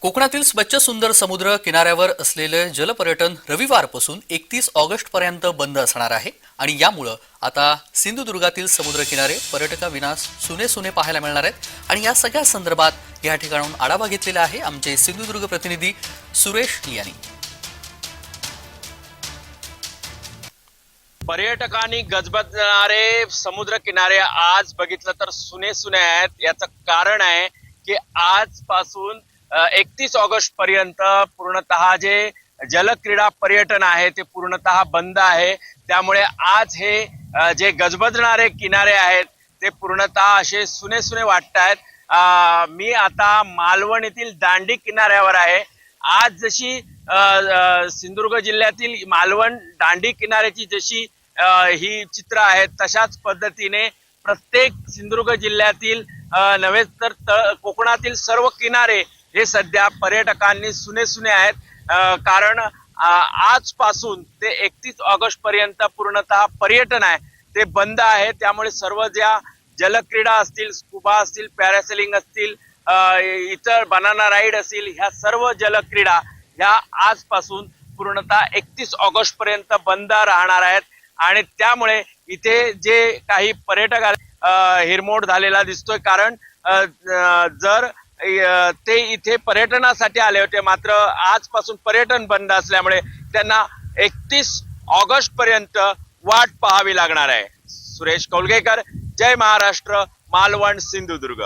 कोकणातील स्वच्छ सुंदर समुद्र किनाऱ्यावर असलेले जलपर्यटन रविवारपासून एकतीस ऑगस्ट पर्यंत बंद असणार आहे. आणि यामुळं आता सिंधुदुर्गातील समुद्र किनारे पर्यटकाविना सुने सुने पाहायला मिळणार आहेत. आणि या सगळ्या संदर्भात या ठिकाणाहून आढावा घेतलेला आहे आमचे सिंधुदुर्ग प्रतिनिधी सुरेश यांनी पर्यटकांनी गजबजणारे समुद्र किनारे आज बघितलं तर सुने सुने आहेत. याचं कारण आहे की आजपासून एकतीस ऑगस्ट पर्यंत पूर्णतः जे जलक्रीडा पर्यटन आहे ते पूर्णतः बंद आहे. त्यामुळे आज हे जे गजबजणारे किनारे आहेत ते पूर्णतः असे सुने सुने वाटत आहेत. मी आता मालवण येथील दांडी किनाऱ्यावर आहे. आज जशी सिंधुदुर्ग जिल्ह्यातील मालवण दांडी किनाऱ्याची जशी ही चित्र आहेत तशाच पद्धतीने प्रत्येक सिंधुदुर्ग जिल्ह्यातील नव्हे तर कोकणातील सर्व किनारे हे सध्या पर्यटकांनी सुने सुने आहेत कारण आजपासून ते एकतीस ऑगस्ट पर्यंत पूर्णतः पर्यटन आहे. ते बंद आहे. त्यामुळे सर्व ज्या जलक्रीडा असतील स्कुबा असतील पॅरासेलिंग असतील इतर बनाना राईड असतील ह्या सर्व जलक्रीडा ह्या आजपासून पूर्णतः एकतीस ऑगस्ट पर्यंत बंद राहणार आहेत. आणि त्यामुळे इथे जे काही पर्यटक हिरमोड झालेला दिसतोय. कारण जर ते इथे पर्यटनासाठी आले होते. मात्र आजपासून पर्यटन बंद असल्यामुळे त्यांना एकतीस ऑगस्ट पर्यंत वाट पाहावी लागणार आहे. सुरेश कौलगेकर जय महाराष्ट्र मालवण सिंधुदुर्ग.